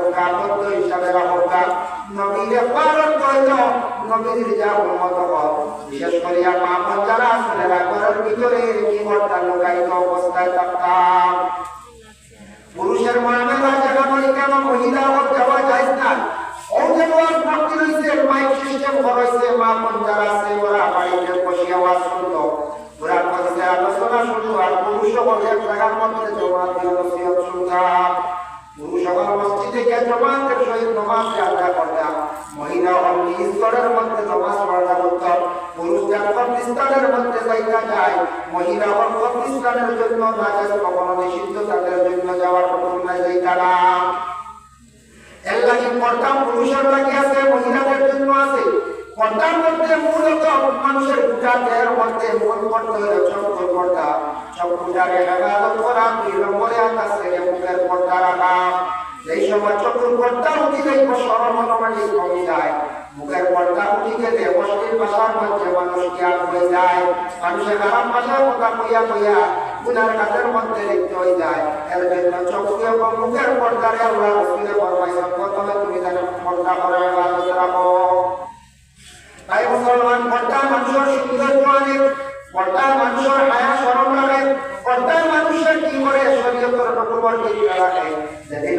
রাখা বন্ধু হিসাবে রাখা নবীরে পালন করিল নবীর যা উন্মত হল বিশেষ করিয়া মা যারা ছেলেরা ঘরের ভিতরে কি লুকায়িত অবস্থায় থাকতাম। পুরুষের মামেলা যেমন কেন মহিলা ও দেওয়া যায় না। ও যেমন ভক্তি রয়েছে মাইক সিস্টেম করেছে মা বোন যারা আছে, ওরা বাড়িতে বসে আওয়াজ শুনতো ওরা মধ্যে আলোচনা শুনতো আর পুরুষ বলে এক জায়গার মধ্যে জমা দিয়ে শুনতাম পুরুষ সকল মসজিদে গিয়ে জমাতের সহিত নমাজ আদায় যায় মহিলা হল কবরিস্তানের জন্য নাজাজ কখনো জন্য যাওয়ার হুকুম নাই, যাইতা না। এর লাগি পুরুষের মহিলাদের জন্য আছে। পর্দার মধ্যে মূলত মানুষের পূজা মধ্যে মূল পর্দা হলো চক্ষুর পর্দা চক্ষুটাকে হেফাজত করা দুই নম্বরে আকাশে মুখের পর্দা রাখা। এই সময় চক্ষুর পর্দা উঠি সরল অটোমেটিক কমে যায়। মুখের পর্দা উঠি গেলে অশ্লীল ভাষার মধ্যে মানুষ জ্ঞান হয়ে যায়। মানুষের খারাপ ভাষার কথা কইয়া কইয়া গুনার কাজের মধ্যে লিপ্ত হয়ে যায়। এর জন্য চক্ষু এবং মুখের পর্দারে আল্লাহ রসুলের ফরমাইছেন প্রথমে তুমি তাকে পর্দা করে রাখো তাই মুসলমান পর্দার মানুষের সৌন্দর্য আনে পর্দার মানুষের হায়া সরম রাখে পর্দার মানুষের কি করে শরীয়তের উপর ঠিক রাখে যেদিন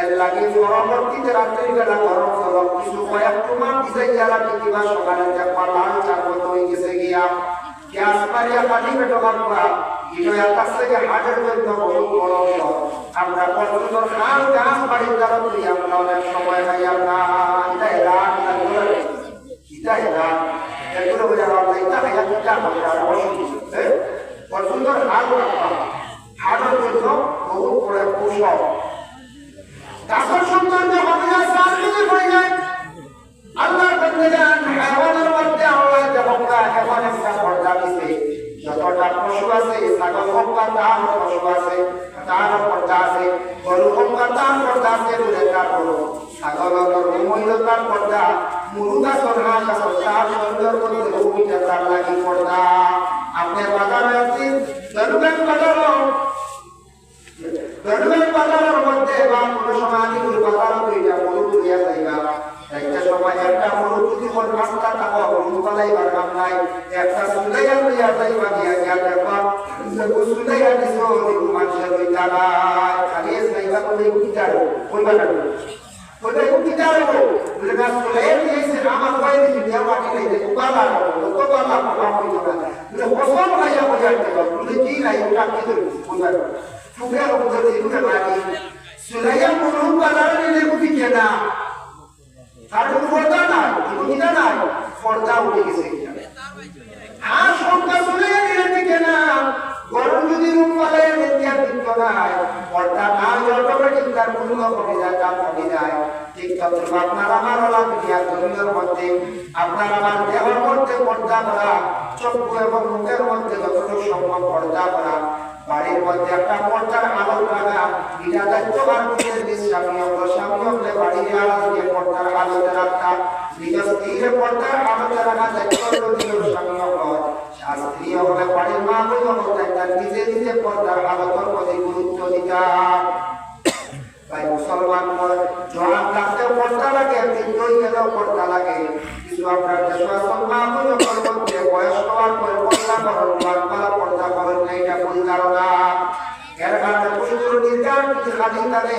এর লাগে পরবর্তীতে রাত্রি বেলা গরম জল কিছু কয়েক তোমার ভিজাইয়া রাখি কিবা সকালে দেখবা লাল চার মতো হয়ে গেছে গিয়া। গ্যাস মারিয়া পানি পেটো কাটবা এটা কাছ থেকে হাটের জন্য বহু ঔষধ। আমরা পর্যন্ত খান গাছ বাড়ির দ্বারা তুই আমরা অনেক সময় খাই আমরা। এটা রাত না এটা রাত এগুলো বোঝা আমরা এটা এটা আমরা অসুবিধা পছন্দর হাত রাখবা হাটের জন্য বহু বড় কৌশল গাছের সৌন্দর্য হবে না চারদিকে পড়ে যায় আল্লাহর বন্দেগান হায়াওয়ানের মধ্যে আল্লাহ যেমন হেমন একটা পর্দা দিছে যতটা পশু আছে ছাগল হোক বা তার পশু আছে তার পর্দা আছে গরু হোক বা তার পর্দা আছে বলে তার গরু ছাগল গরু মহিলা তার পর্দা মুরুগা সরহা গাছ তার সুন্দর করতে ভূমিটা তার লাগি পর্দা আপনার বাজারে আছে দরবেন বাজারও দরবেন বাজারের মধ্যে বা কোনো সময় আদিপুর বাজারও দুইটা গরু তুলিয়া যাইবা একটা সময় একটা কোন মানুষের ওই তালায় খালি যাইবা বলে কিটার কইবা না বলে কিটার বলে না সুলাইয়া দিয়েছে আমার কই দিছি বিয়া মাটি নাই যে উপালা তো বালা বাবা কইবা বলে কসম খাইয়া বইয়া দেবা বলে কি নাই ওটা কি করে কইবা ফুগা বলে দিবু না সুলাইয়া মরু পালার নিলে কুটি কেনা আপনার আমার দেহের মধ্যে পর্দা করা চক্ষু এবং মুখের মধ্যে যতটুকু সম্ভব পর্দা করা বাড়ির মধ্যে একটা পর্দার আলো লাগা এটা আলো দিয়ে পর্দার আলোতে রাখা নিজ স্ত্রীর পর্দার আলোতে রাখা দায়িত্ব হলো বাড়ির মা হলো তার নিজে নিজে পর্দার আলোতর প্রতি গুরুত্ব দিতা তাই মুসলমান জবাব রাখতে পর্দা লাগে, তিনজন গেলেও পর্দা লাগে। কিছু আপনার দেশ আসল মা হলো মধ্যে বয়স হওয়ার পরে পর্দা করেন লালপালা পর্দা করেন না এটা ধারণা। এর কারণে পশুর নির্যাতন কিছু খালি তারে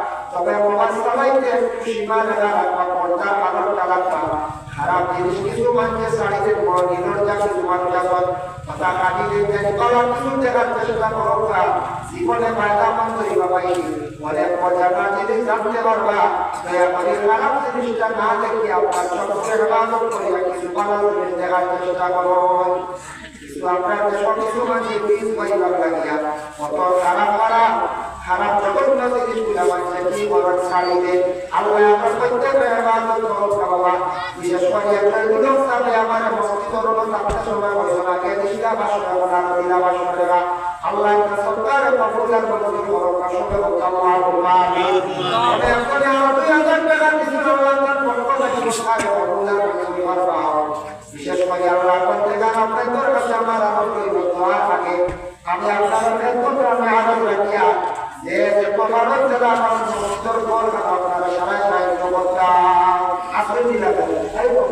তবে চালাইতে একটু সীমা রেখা রাখবা পর্দা আলোটা রাখবা খারাপ জিনিস কিছু মানুষে শাড়িতে বড় নির্লজ্জা কিছু এখন কথা কাটি দিতে কলম কিছু দেখার চেষ্টা করবা জীবনে ফায়দা মন্দ হইবা পাইনি অনেক মজাদার জিনিস জানতে পারবা, দয়া করে খারাপ জিনিসটা না দেখি আপনার চোখের হেফাজত করিয়া কিছু ভালো জিনিস দেখার চেষ্টা করুন। কিন্তু আমরা যখন কিছু মানুষ বীজ পাইবার লাগিয়া, কত খারাপ খারাপ জঘন্য জিনিসগুলা মানুষে কি করার ছাড়ি দে আল্লাহ বিশেষ করে একটা গুলো সামনে আমার মসজিদের রোড থাকতে সময় বসে না কে দিশা বাসনা করা দিলা বাসনা করা আল্লাহ একটা সরকার কবুলার বদলি করো কাশবে আল্লাহুম্মা আমিন আমি এখন আর 2000 টাকা দিছি আল্লাহ তার পক্ষ থেকে সরকার কবুলার বদলি করবা বিশেষ করে আল্লাহ প্রত্যেক আপনাদের কাছে আমার আমল করিব দোয়া থাকে আমি আপনার খেদমত আমি আদর রাখিয়া যে যে আমার মসজিদের পর আপনারা সারাই সাহায্য করতাম আসলে দিলাম